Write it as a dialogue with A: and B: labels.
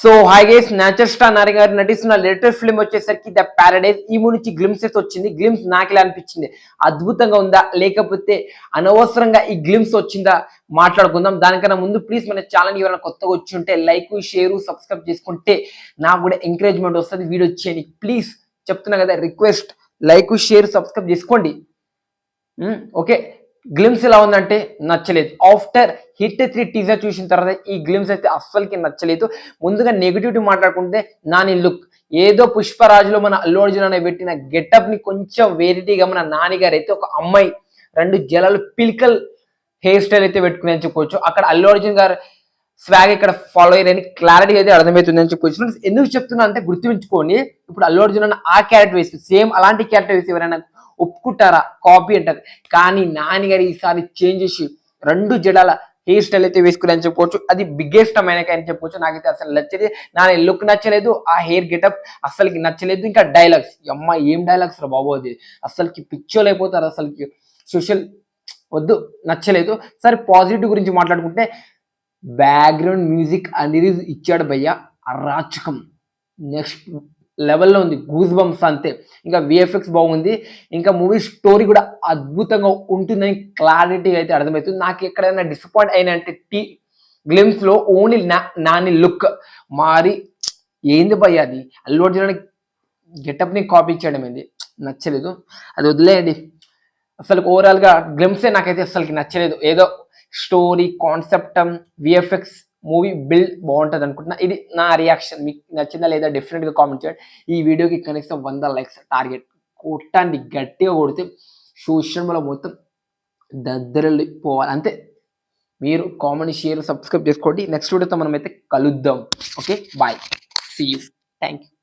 A: So hi guys nature star Nani గారు నటిస్తున్న latest film వచ్చేసరికి ద ప్యారడైజ్ ఈ నుంచి గ్లిమ్సెస్ వచ్చింది. గ్లిమ్స్ నాకు ఇలా అనిపించింది. అద్భుతంగా ఉందా? లేకపోతే అనవసరంగా ఈ గ్లిమ్స్ వచ్చిందా? మాట్లాడుకుందాం. దానికన్నా ముందు ప్లీజ్ మన ఛానల్ ఎవరైనా కొత్తగా వచ్చి ఉంటే లైక్ షేర్ సబ్స్క్రైబ్ చేసుకుంటే నాకు కూడా ఎంకరేజ్మెంట్ వస్తుంది. వీడియో వచ్చేయండి ప్లీజ్ చెప్తున్నా కదా రిక్వెస్ట్ లైక్ షేర్ సబ్స్క్రైబ్ చేసుకోండి. Hmm, ఓకే గ్లిమ్స్ ఎలా ఉందంటే నచ్చలేదు. ఆఫ్టర్ హిట్ త్రీ టీజర్ చూసిన తర్వాత ఈ గ్లిమ్స్ అయితే అస్సలకి నచ్చలేదు. ముందుగా నెగిటివిటీ మాట్లాడుకుంటే నాని లుక్ ఏదో పుష్పరాజులో మన అల్లు అర్జున్ అనే పెట్టిన గెటప్ని కొంచెం వేరిటీగా మన నాని గారు అయితే ఒక అమ్మాయి రెండు జలాలు పిలికల్ హెయిర్ స్టైల్ అయితే పెట్టుకుని అని చెప్పుకోవచ్చు అక్కడ అల్లు అర్జున్ గారు స్వాగ్ ఇక్కడ ఫాలో అయ్యారని క్లారిటీ అయితే అర్థమవుతుంది అని చెప్పుకోవచ్చు ఎందుకు చెప్తున్నా అంటే గుర్తుంచుకోండి ఇప్పుడు అల్లు అర్జున్ అన్న ఆ క్యారెక్టర్ వేసి సేమ్ అలాంటి క్యారెక్టర్ వేసి ఎవరైనా ఒప్పుకుంటారా? కాపీ అంటారు. కానీ నాన్నగారు ఈసారి చేంజ్ చేసి రెండు జడాల హెయిర్ స్టైల్ అయితే వేసుకుని అని చెప్పవచ్చు అది బిగ్గెస్ట్ అమైనక అని చెప్పవచ్చు నాకైతే అసలు నచ్చలేదు. నా లుక్ నచ్చలేదు? ఆ హెయిర్ గెటప్ అసలుకి నచ్చలేదు. ఇంకా డైలాగ్స్ అమ్మ ఏం డైలాగ్స్ రా బాబు అది? అసలుకి పిక్చర్లు అయిపోతారు అసలుకి సోషల్ వద్దు నచ్చలేదు. సరే పాజిటివ్ గురించి మాట్లాడుకుంటే బ్యాక్గ్రౌండ్ మ్యూజిక్ అనేది ఇచ్చాడు భయ్య. అరాచకం. నెక్స్ట్ లెవెల్లో ఉంది. గూజ్ బంప్స్ అంతే. ఇంకా విఎఫ్ఎక్స్ బాగుంది. ఇంకా మూవీ స్టోరీ కూడా అద్భుతంగా ఉంటుందని క్లారిటీ అయితే అర్థమవుతుంది. నాకు ఎక్కడైనా డిసప్పాయింట్ అయినా అంటే టీ గ్లిమ్స్లో ఓన్లీ నా నాని లుక్ మారి ఏంది భయ్య అది? అల్లు అర్జున్ గెటప్ని కాపీ చేయడం ఏంది? నచ్చలేదు. అది వదిలేయండి. అసలు ఓవరాల్గా గ్లిమ్సే నాకైతే అసలుకి నచ్చలేదు. ఏదో story concept VFX movie build బాగుంటుంది అనుకుంటున్నా ఇది నా రియాక్షన్. మీకు నచ్చిందా లేదా డిఫరెంట్గా కామెంట్ చేయండి. ఈ వీడియోకి కనీసం వంద లైక్స్ టార్గెట్ కొట్టండి గట్టిగా కొడితే సోషల్ మీడియా మొత్తం దద్దరలు పోవాలి. అంతే. మీరు కామెంట్ షేర్ సబ్స్క్రైబ్ చేసుకోండి. నెక్స్ట్ వీడియోతో మనం అయితే కలుద్దాం. Okay? Bye. See you thank you